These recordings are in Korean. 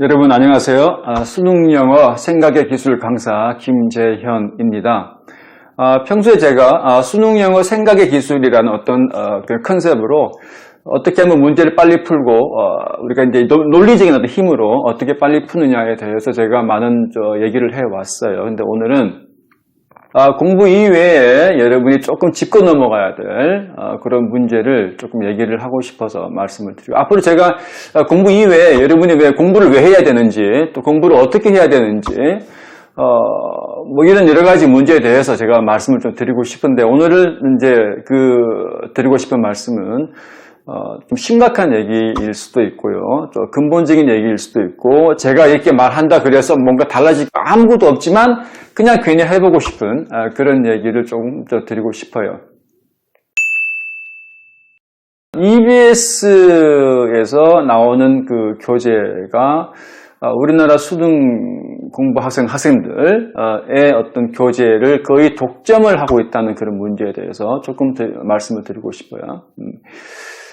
여러분 안녕하세요. 아, 수능영어 생각의 기술 강사 김재현입니다. 아, 평소에 제가 아, 수능영어 생각의 기술이라는 어떤 어, 그 컨셉으로 어떻게 하면 문제를 빨리 풀고 어, 우리가 이제 노- 논리적인 어떤 힘으로 어떻게 빨리 푸느냐에 대해서 제가 많은 저 얘기를 해왔어요. 근데 오늘은 아, 공부 이외에 여러분이 조금 짚고 넘어가야 될 아, 그런 문제를 조금 얘기를 하고 싶어서 말씀을 드리고 앞으로 제가 아, 공부 이외에 여러분이 왜 공부를 왜 해야 되는지 또 공부를 어떻게 해야 되는지 어, 뭐 이런 여러 가지 문제에 대해서 제가 말씀을 좀 드리고 싶은데 오늘은 이제 그 드리고 싶은 말씀은 어, 좀 심각한 얘기일 수도 있고요. 또 근본적인 얘기일 수도 있고, 제가 이렇게 말한다 그래서 뭔가 달라질 거 아무것도 없지만, 그냥 괜히 해보고 싶은 아, 그런 얘기를 조금 더 드리고 싶어요. EBS에서 나오는 그 교재가 아, 우리나라 수능 공부 학생 학생들의 어떤 교재를 거의 독점을 하고 있다는 그런 문제에 대해서 조금 더 말씀을 드리고 싶어요. 음.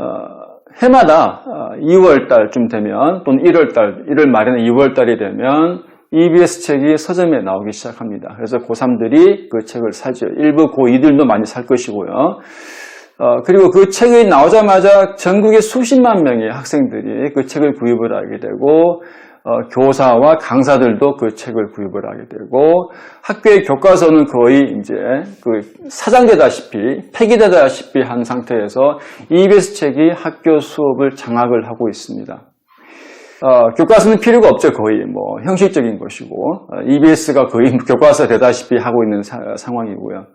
어, 해마다 2월 달쯤 되면 또는 1월 달, 1월 말이나 2월 달이 되면 EBS 책이 서점에 나오기 시작합니다. 그래서 고3들이 그 책을 사죠. 일부 고2들도 많이 살 것이고요. 어, 그리고 그 책이 나오자마자 전국의 수십만 명의 학생들이 그 책을 구입을 하게 되고 어, 교사와 강사들도 그 책을 구입을 하게 되고 학교의 교과서는 거의 이제 그 사장되다시피 폐기되다시피 한 상태에서 EBS 책이 학교 수업을 장악을 하고 있습니다. 어, 교과서는 필요가 없죠 거의 뭐 형식적인 것이고 어, EBS가 거의 교과서 되다시피 하고 있는 사- 상황이고요.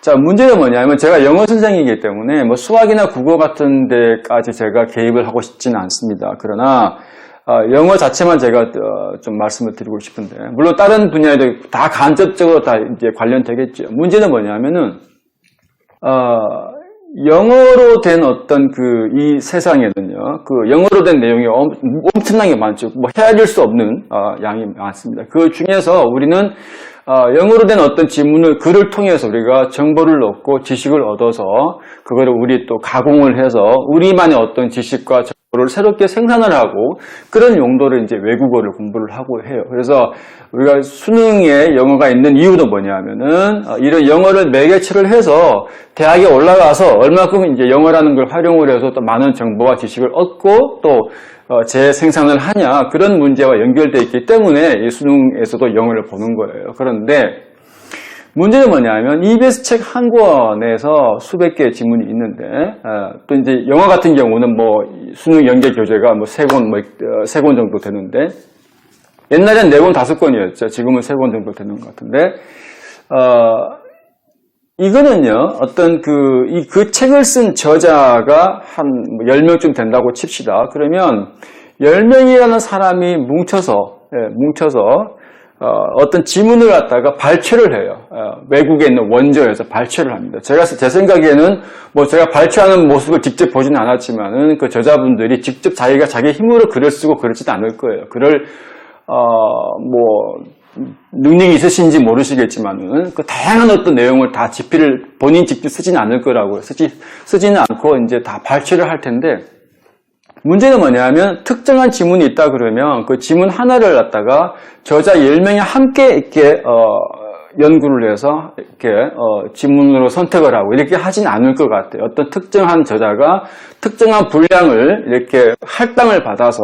자 문제는 뭐냐면 제가 영어 선생이기 때문에 뭐 수학이나 국어 같은 데까지 제가 개입을 하고 싶지는 않습니다. 그러나 어, 영어 자체만 제가 어, 좀 말씀을 드리고 싶은데 물론 다른 분야에도 다 간접적으로 다 이제 관련되겠죠. 문제는 뭐냐면은 어, 영어로 된 어떤 그 이 세상에는요, 그 영어로 된 내용이 엄, 엄청나게 많죠. 뭐 헤아릴 수 없는 어, 양이 많습니다. 그 중에서 우리는 어, 영어로 된 어떤 지문을 글을 통해서 우리가 정보를 얻고 지식을 얻어서 그거를 우리 또 가공을 해서 우리만의 어떤 지식과 정보를 새롭게 생산을 하고 그런 용도로 이제 외국어를 공부를 하고 해요. 그래서 우리가 수능에 영어가 있는 이유도 뭐냐면은 어, 이런 영어를 매개체를 해서 대학에 올라가서 얼마큼 이제 영어라는 걸 활용을 해서 또 많은 정보와 지식을 얻고 또 어, 재생산을 하냐 그런 문제와 연결되어 있기 때문에 이 수능에서도 영어를 보는 거예요. 그런데 문제는 뭐냐면 EBS 책 한 권에서 수백 개의 지문이 있는데 어, 또 이제 영어 같은 경우는 뭐 수능 연계 교재가 뭐 세 권, 뭐세 권 정도 되는데 옛날엔 네 권, 다섯 권이었죠. 지금은 세 권 정도 되는 것 같은데 어, 이거는요, 어떤 그, 이, 그 책을 쓴 저자가 한뭐 10명쯤 된다고 칩시다. 그러면 10명이라는 사람이 뭉쳐서, 예, 뭉쳐서, 어, 떤 지문을 갖다가 발췌를 해요. 어, 외국에 있는 원저에서 발췌를 합니다. 제가, 제 생각에는 뭐 제가 발췌하는 모습을 직접 보지는 않았지만은 그 저자분들이 직접 자기가 자기 힘으로 글을 쓰고 그러지도 않을 거예요. 글을, 어, 뭐, 능력이 있으신지 모르시겠지만은 그 다양한 어떤 내용을 다 지필을 본인 직접 쓰지는 않을 거라고요. 쓰지 쓰지는 않고 이제 다 발췌를 할 텐데 문제는 뭐냐면 특정한 지문이 있다 그러면 그 지문 하나를 갖다가 저자 10명이 함께 이렇게 어, 연구를 해서 이렇게 어, 지문으로 선택을 하고 이렇게 하진 않을 것 같아요. 어떤 특정한 저자가 특정한 분량을 이렇게 할당을 받아서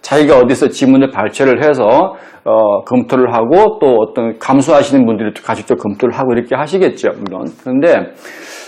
자기가 어디서 지문을 발췌를 해서 어, 검토를 하고 또 어떤 감수하시는 분들이 또 검토를 하고 이렇게 하시겠죠, 물론. 그런데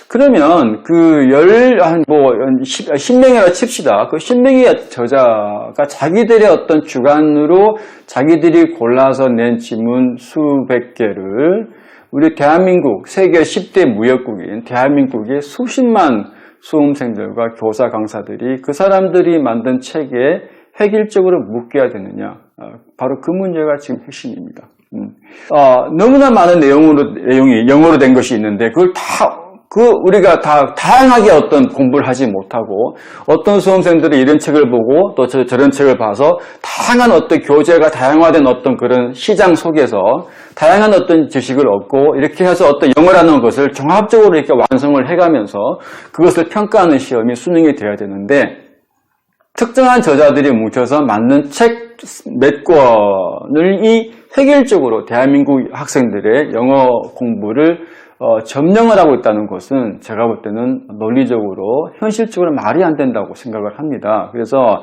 그러면 그 열, 한 뭐, 10명이라 칩시다. 그 10명의 저자가 자기들의 어떤 주관으로 자기들이 골라서 낸 지문 수백 개를 우리 대한민국, 세계 10대 무역국인 대한민국의 수십만 수험생들과 교사 강사들이 그 사람들이 만든 책에 획일적으로 묶여야 되느냐. 어, 바로 그 문제가 지금 핵심입니다. 음. 어, 너무나 많은 내용으로, 내용이 영어로 된 것이 있는데 그걸 다 그 우리가 다 다양하게 어떤 공부를 하지 못하고 어떤 수험생들이 이런 책을 보고 또 저, 저런 책을 봐서 다양한 어떤 교재가 다양화된 어떤 그런 시장 속에서 다양한 어떤 지식을 얻고 이렇게 해서 어떤 영어라는 것을 종합적으로 이렇게 완성을 해가면서 그것을 평가하는 시험이 수능이 되어야 되는데 특정한 저자들이 뭉쳐서 만든 책 몇 권을 이 획일적으로 대한민국 학생들의 영어 공부를 어, 점령을 하고 있다는 것은 제가 볼 때는 논리적으로 현실적으로 말이 안 된다고 생각을 합니다. 그래서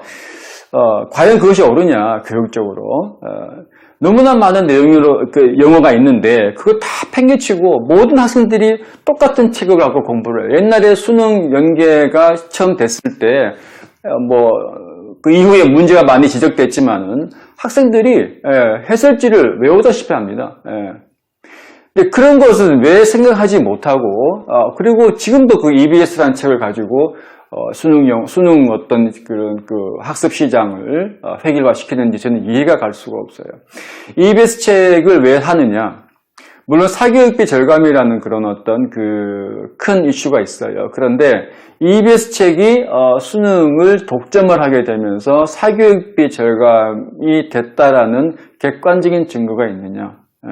어, 과연 그것이 옳으냐 교육적으로 어, 너무나 많은 내용으로 그 영어가 있는데 그거 다 팽개치고 모든 학생들이 똑같은 책을 갖고 공부를. 옛날에 수능 연계가 처음 됐을 때 뭐 그 이후에 문제가 많이 지적됐지만은 학생들이 예, 해설지를 외우다시피 합니다. 예. 근데 그런 것은 왜 생각하지 못하고 어, 그리고 지금도 그 EBS라는 책을 가지고 어, 수능용 수능 어떤 그런 그 학습 시장을 어, 획일화 시키는지 저는 이해가 갈 수가 없어요. EBS 책을 왜 하느냐? 물론 사교육비 절감이라는 그런 어떤 그 큰 이슈가 있어요. 그런데 EBS 책이 어, 수능을 독점을 하게 되면서 사교육비 절감이 됐다라는 객관적인 증거가 있느냐? 예.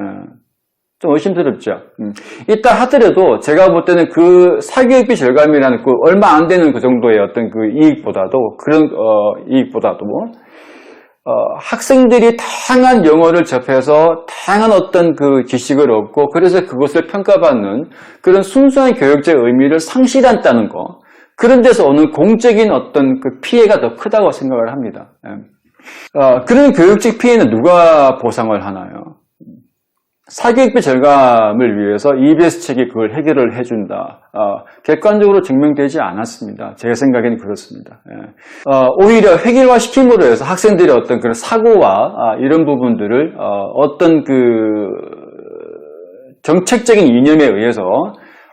좀 의심스럽죠. 음. 이따 하더라도 제가 볼 때는 그 사교육비 절감이라는 그 얼마 안 되는 그 정도의 어떤 그 이익보다도 그런 어, 이익보다도 어, 학생들이 다양한 영어를 접해서 다양한 어떤 그 지식을 얻고 그래서 그것을 평가받는 그런 순수한 교육적 의미를 상실한다는 거 그런 데서 오는 공적인 어떤 그 피해가 더 크다고 생각을 합니다. 예. 어, 그런 교육적 피해는 누가 보상을 하나요? 사교육비 절감을 위해서 EBS 책이 그걸 해결을 해준다. 어, 객관적으로 증명되지 않았습니다. 제 생각에는 그렇습니다. 예. 어, 오히려 획일화 시킴으로 해서 학생들의 어떤 그런 사고와 아, 이런 부분들을 어, 떤그 정책적인 이념에 의해서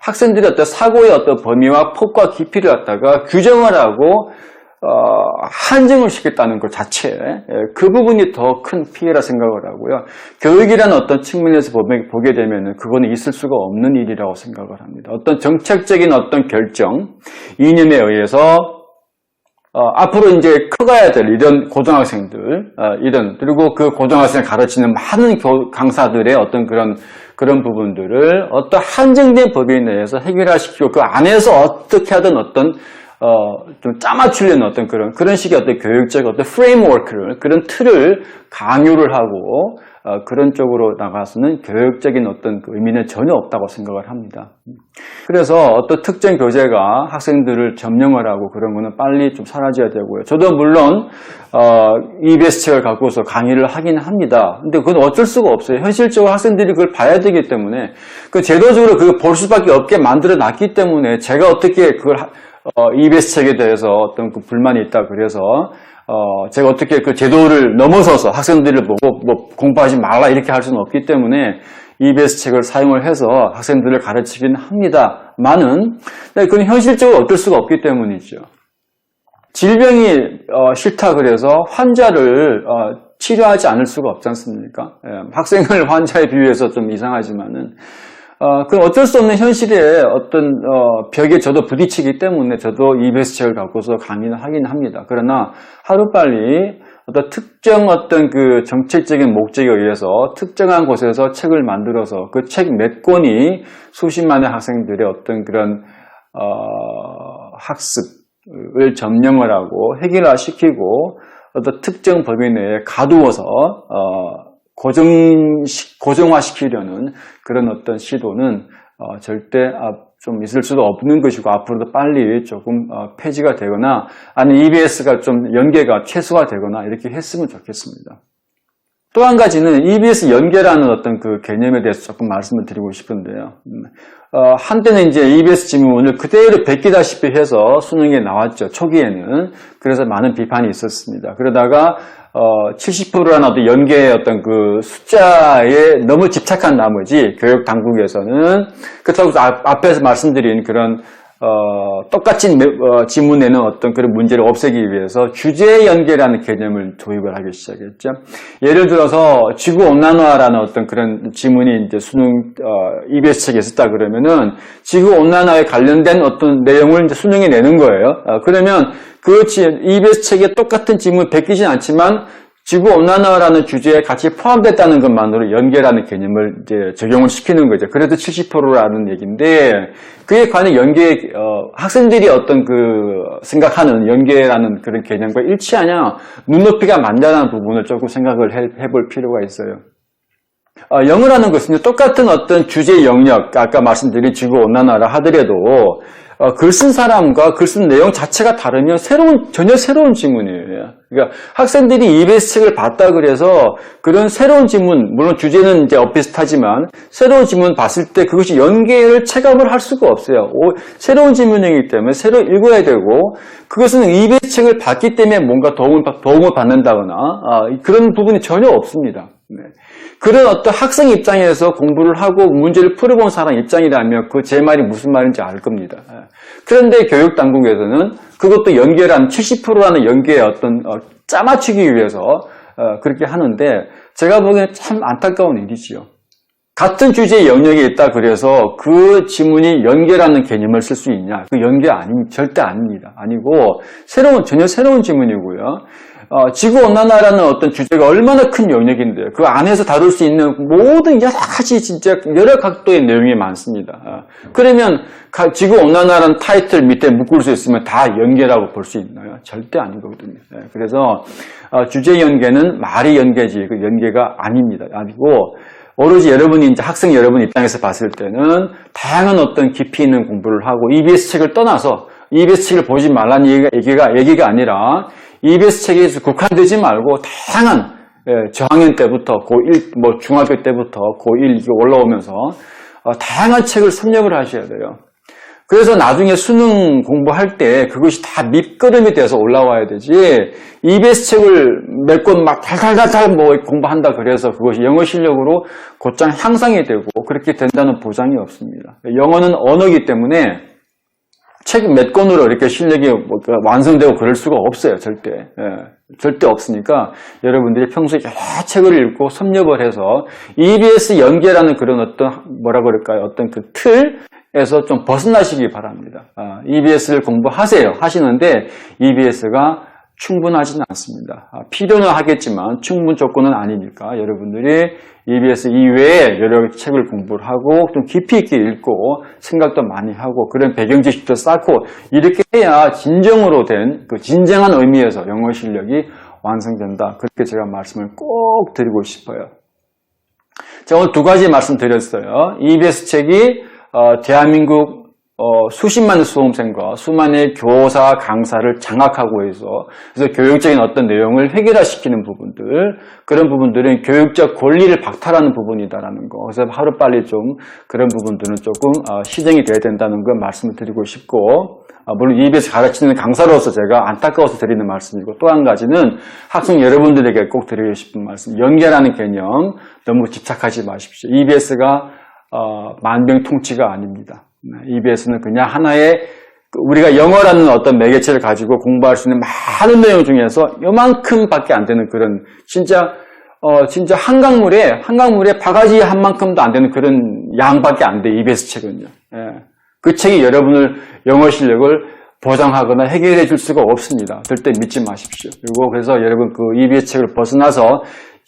학생들의 어떤 사고의 어떤 범위와 폭과 깊이를 갖다가 규정을 하고 어, 한정을 시켰다는 것 자체, 예, 그 부분이 더 큰 피해라 생각을 하고요. 교육이라는 어떤 측면에서 보게, 되면 그거는 있을 수가 없는 일이라고 생각을 합니다. 어떤 정책적인 어떤 결정, 이념에 의해서 어, 앞으로 이제 커가야 될 이런 고등학생들, 어, 이런, 그리고 그 고등학생을 가르치는 많은 교, 강사들의 어떤 그런, 그런 부분들을 어떤 한정된 법에 내에서 해결화시키고 그 안에서 어떻게 하든 어떤 어, 좀 짜맞추려는 어떤 그런, 그런 식의 어떤 교육적 어떤 프레임워크를, 그런 틀을 강요를 하고, 어, 그런 쪽으로 나가서는 교육적인 어떤 그 의미는 전혀 없다고 생각을 합니다. 그래서 어떤 특정 교재가 학생들을 점령을 하고 그런 거는 빨리 좀 사라져야 되고요. 저도 물론, 어, EBS 책을 갖고서 강의를 하긴 합니다. 근데 그건 어쩔 수가 없어요. 현실적으로 학생들이 그걸 봐야 되기 때문에, 그 제도적으로 그걸 볼 수밖에 없게 만들어 놨기 때문에 제가 어떻게 그걸 하- 어, EBS 책에 대해서 어떤 그 불만이 있다 그래서 어, 제가 어떻게 그 제도를 넘어서서 학생들을 보고 뭐 공부하지 말라 이렇게 할 수는 없기 때문에 EBS 책을 사용을 해서 학생들을 가르치긴 합니다만은 네, 그건 현실적으로 어쩔 수가 없기 때문이죠. 질병이 어, 싫다 그래서 환자를 어, 치료하지 않을 수가 없지 않습니까? 예, 학생을 환자에 비유해서 좀 이상하지만은 어, 그럼 어쩔 수 없는 현실의 어떤 어, 벽에 저도 부딪히기 때문에 저도 EBS 책을 갖고서 강의를 하긴 합니다. 그러나 하루빨리 어떤 특정 어떤 그 정책적인 목적에 의해서 특정한 곳에서 책을 만들어서 그 책 몇 권이 수십만의 학생들의 어떤 그런 어, 학습을 점령을 하고 해결화시키고 어떤 특정 범위 내에 가두어서 어, 고정 고정화시키려는 그런 어떤 시도는 어, 절대 아, 좀 있을 수도 없는 것이고 앞으로도 빨리 조금 어, 폐지가 되거나 아니면 EBS가 좀 연계가 최소화되거나 이렇게 했으면 좋겠습니다. 또 한 가지는 EBS 연계라는 어떤 그 개념에 대해서 조금 말씀을 드리고 싶은데요. 음, 어, 한때는 이제 EBS 지문을 그대로 베끼다시피 해서 수능에 나왔죠. 초기에는. 그래서 많은 비판이 있었습니다. 그러다가 어, 70%라는 어떤 연계의 어떤 그 숫자에 너무 집착한 나머지 교육 당국에서는 그렇다고 앞- 앞에서 말씀드린 그런 어, 똑같이 매- 어, 지문에는 어떤 그런 문제를 없애기 위해서 주제 연계라는 개념을 도입을 하기 시작했죠. 예를 들어서 지구 온난화라는 어떤 그런 지문이 이제 수능 어, EBS 책에 있었다 그러면은 지구 온난화에 관련된 어떤 내용을 이제 수능에 내는 거예요. 어, 그러면 그 지- EBS 책에 똑같은 지문을 베끼진 않지만 지구 온난화라는 주제에 같이 포함됐다는 것만으로 연계라는 개념을 이제 적용을 시키는 거죠. 그래도 70%라는 얘기인데 그게 과연 연계 어, 학생들이 어떤 그 생각하는 연계라는 그런 개념과 일치하냐 눈높이가 맞냐는 부분을 조금 생각을 해, 해볼 필요가 있어요. 어, 영어라는 것은 똑같은 어떤 주제 영역, 아까 말씀드린 지구 온난화라 하더라도 어, 글 쓴 사람과 글 쓴 내용 자체가 다르면 새로운 전혀 새로운 지문이에요. 그러니까 학생들이 EBS 책을 봤다 그래서 그런 새로운 지문, 물론 주제는 이제 엇비슷하지만 새로운 지문 봤을 때 그것이 연계를 체감을 할 수가 없어요. 오, 새로운 지문이기 때문에 새로 읽어야 되고 그것은 EBS 책을 봤기 때문에 뭔가 도움을, 받- 도움을 받는다거나 아, 그런 부분이 전혀 없습니다. 네. 그런 어떤 학생 입장에서 공부를 하고 문제를 풀어본 사람 입장이라면 그 제 말이 무슨 말인지 알 겁니다. 예. 그런데 교육 당국에서는 그것도 연계란 70%라는 연계의 어떤 어, 짜맞추기 위해서 어, 그렇게 하는데 제가 보기에는 참 안타까운 일이지요. 같은 주제의 영역에 있다 그래서 그 지문이 연계라는 개념을 쓸 수 있냐? 그 연계 아니 절대 아닙니다. 아니고 새로운 전혀 새로운 지문이고요. 어, 지구 온난화라는 어떤 주제가 얼마나 큰 영역인데요. 그 안에서 다룰 수 있는 모든 여러 가지 진짜 여러 각도의 내용이 많습니다. 어, 그러면 가- 지구 온난화라는 타이틀 밑에 묶을 수 있으면 다 연계라고 볼 수 있나요? 절대 아니거든요. 예, 그래서 어, 주제 연계는 말이 연계지 그 연계가 아닙니다. 아니고 오로지 여러분이 이제 학생 여러분 입장에서 봤을 때는 다양한 어떤 깊이 있는 공부를 하고 EBS 책을 떠나서 EBS 책을 보지 말라는 얘기가, 얘기가, 얘기가 아니라 EBS 책에서 국한되지 말고 다양한 예, 저학년 때부터 고1, 뭐 중학교 때부터 고1 이게 올라오면서 어, 다양한 책을 섭렵을 하셔야 돼요. 그래서 나중에 수능 공부할 때 그것이 다 밑거름이 돼서 올라와야 되지 EBS 책을 몇 권 막 달달달달 뭐 공부한다 그래서 그것이 영어 실력으로 곧장 향상이 되고 그렇게 된다는 보장이 없습니다. 영어는 언어이기 때문에 책몇 권으로 이렇게 실력이 뭐 완성되고 그럴 수가 없어요 절대. 예, 절대 없으니까 여러분들이 평소에 여러 책을 읽고 섭렵을 해서 EBS 연계라는 그런 어떤 뭐라 그럴까요? 어떤 그 틀에서 좀 벗어나시기 바랍니다. 아, EBS를 공부하세요 하시는데 EBS가 충분하지는 않습니다. 아, 필요는 하겠지만 충분 조건은 아니니까 여러분들이 EBS 이외에 여러 책을 공부를 하고 좀 깊이 있게 읽고 생각도 많이 하고 그런 배경 지식도 쌓고 이렇게 해야 진정으로 된 그 진정한 의미에서 영어 실력이 완성된다. 그렇게 제가 말씀을 꼭 드리고 싶어요. 제가 오늘 두 가지 말씀드렸어요. EBS 책이 어, 대한민국 어, 수십만 수험생과 수만의 교사, 강사를 장악하고 있어. 그래서 교육적인 어떤 내용을 해결화시키는 부분들, 그런 부분들은 교육적 권리를 박탈하는 부분이다라는 거. 그래서 하루빨리 좀 그런 부분들은 조금 어, 시정이 돼야 된다는 걸 말씀을 드리고 싶고, 아, 물론 EBS 가르치는 강사로서 제가 안타까워서 드리는 말씀이고 또 한 가지는 학생 여러분들에게 꼭 드리고 싶은 말씀 연계라는 개념 너무 집착하지 마십시오. EBS가 어, 만병통치가 아닙니다. EBS는 그냥 하나의 그 우리가 영어라는 어떤 매개체를 가지고 공부할 수 있는 많은 내용 중에서 요만큼밖에 안 되는 그런 진짜 어 진짜 한강물에 한강물에 바가지 한 만큼도 안 되는 그런 양밖에 안 돼 EBS 책은요. 예. 그 책이 여러분을 영어 실력을 보장하거나 해결해 줄 수가 없습니다. 절대 믿지 마십시오. 그리고 그래서 여러분 그 EBS 책을 벗어나서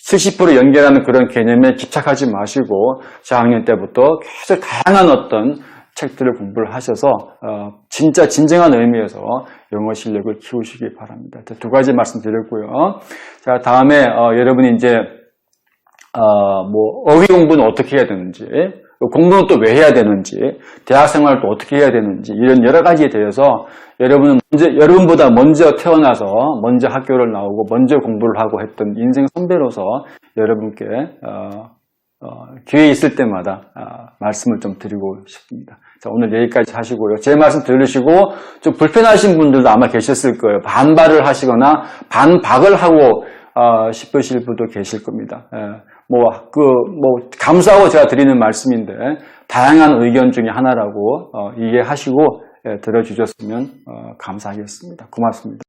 70% 연계라는 그런 개념에 집착하지 마시고 저학년 때부터 계속 다양한 어떤 책들을 공부를 하셔서 어, 진짜 진정한 의미에서 영어 실력을 키우시기 바랍니다. 두 가지 말씀드렸고요. 자 다음에 어, 여러분이 이제 어, 뭐 어휘 공부는 어떻게 해야 되는지 공부는 또 왜 해야 되는지 대학 생활도 어떻게 해야 되는지 이런 여러 가지에 대해서 여러분은 먼저 여러분보다 먼저 태어나서 먼저 학교를 나오고 먼저 공부를 하고 했던 인생 선배로서 여러분께 어, 어, 기회 있을 때마다 아, 말씀을 좀 드리고 싶습니다. 자, 오늘 여기까지 하시고요. 제 말씀 들으시고 좀 불편하신 분들도 아마 계셨을 거예요. 반발을 하시거나 반박을 하고 어, 싶으실 분도 계실 겁니다. 예, 뭐, 그, 뭐, 감사하고 제가 드리는 말씀인데, 다양한 의견 중에 하나라고 어, 이해하시고 예, 들어주셨으면 어, 감사하겠습니다. 고맙습니다.